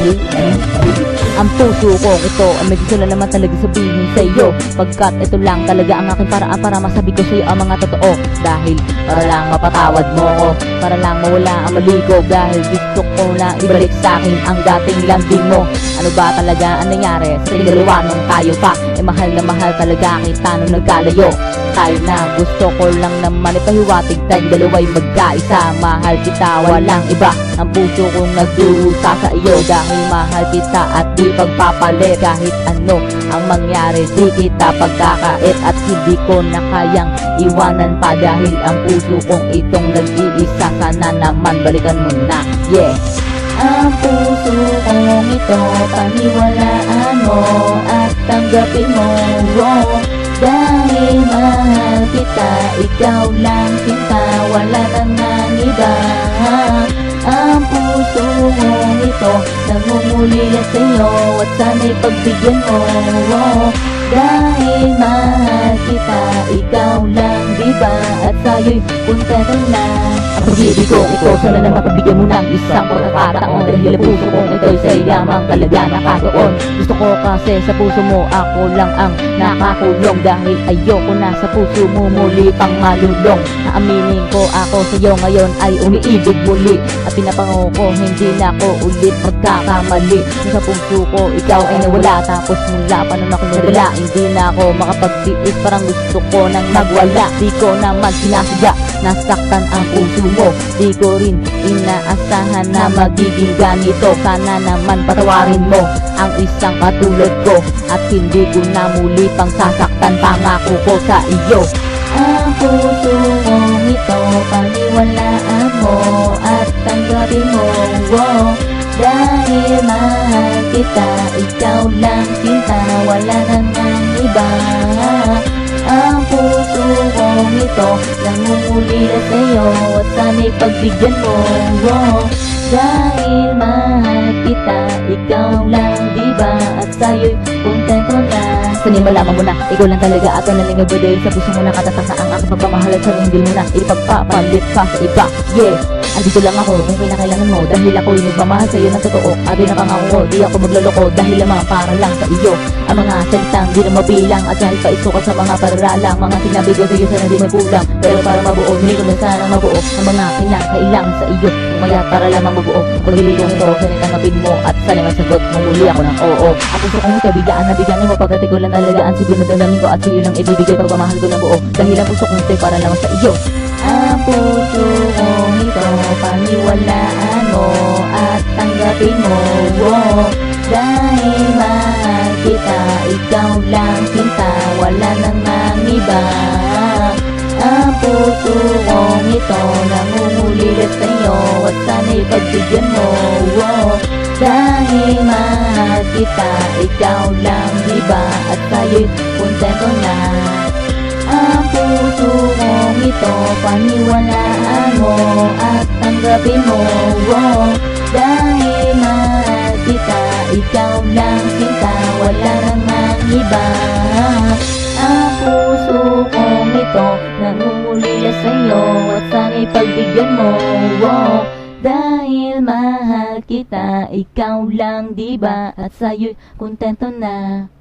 Música Ang puso ko ito ang gusto na naman talaga sabihin sa iyo Pagkat ito lang talaga ang aking paraan para masabi ko sa iyo ang mga totoo. Dahil para lang mapatawad mo ko Para lang mawala ang mali ko Dahil gusto ko na ibalik sa akin ang dating lambing mo. Ano ba talaga ang nangyari? Sa dalawa nung tayo pa Eh mahal na mahal talaga kita nung nagkalayo. Tayo na Gusto ko lang naman ipahiwatig tayong dalawa'y magkaisa. Mahal kita, walang iba. Ang puso kong nagdurusa sa iyo. Dahil mahal kita at di pagpapalit. Kahit ano ang mangyari Di kita pagkakait At hindi ko na kayang iwanan pa Dahil ang puso kong itong nag-iisa. Sana naman balikan mo na. Yeah ang puso kong ito Paniwalaan mo At tanggapin mo. Oh, Dahil mahal kita Ikaw lang sinta Wala nang nang iba Ang puso ito. Nangungulila sa'yo At sana'y pagbigyan mo. oh, Dahil mahal kita Ikaw lang diba At sa'yo'y punta ka na. Ang pag-ibig ko ito Sana lang mapagbigyan mo ng isang pagkakataon Dahil ang puso kong ito'y sa'yo lamang talaga nakatuon Gusto ko kasi sa puso mo Ako lang ang nakakulong. Dahil ayoko na sa puso mo muli pang malulong. Naaminin ko ako sa'yo ngayon ay umiibig muli. At pinapangako ko hindi na ako ulit magkakamali. Sa puso ko ikaw ay nawala. Tapos mula pa nung ako nadala Hindi na ako makapagtiis Parang gusto ko nang magwala. Di ko naman sinasadya Nasaktan ang puso mo. Di ko rin inaasahan na magiging ganito. Sana naman patawarin mo ang isang katulad ko. At hindi ko na muli pang sasaktan Pangako ko sa iyo. Ang puso mong ito Paniwalaan mo. At tanggapin mo wow. Dahil mahal kita Ikaw lang sinta Wala nang ang iba Ang puso kong ito Nangungulila sa'yo At sana'y pagbigyan mo wow. Dahil mahal kita Ikaw lang diba At sa'yo'y kontento na Malaman mo na. Ikaw lang talaga at nalingag ko Dahil sa puso mo na katatak na ang aking pagpamahal At sarili mo na. Ipagpapalit ka sa iba. Yeah Andito lang ako kung kinakailangan mo. Dahil ako'y nagmamahal sa'yo ng totoo. At pinapangako ko Di ako magloloko. Dahil lamang para lang sa iyo. Ang mga salitang di na mabilang At kahit pa isukat sa mga paralang Mga sinabi ko sa'yo sana di may kulang. Pero para mabuo Hindi ko na sana mabuo Ang mga kinakailang sa iyo Umaya para lamang mabuo Paghili kong ito Sana tanggapin mo At sana masagot mo muli ako ng oo. Ang puso kong ito Biglaan na bigyan mo Pagkat ikaw lang talagaan Sige na dalamin ko At sa'yo lang ibibigay Pagmamahal ko ng buo. Dahil ang puso kong ito Para lang sa iyo. Ang puso kong ito Paniwalaan mo At tanggapin mo. Oh, Dahil mahal kita Ikaw lang sinta Wala namang iba pagbigyan mo. Oh, Dahil mahal kita Ikaw lang diba At sa'yo'y kontento na. Ang puso kong ito Paniwalaan mo At tanggapin mo. Oh, Dahil mahal kita Ikaw lang sinta Wala namang iba. Ang puso kong ito Nangungulila sa'yo At sana'y pagbigyan mo. Oh, Dahil mahal kita Ikaw lang diba At sa'yo'y kontento na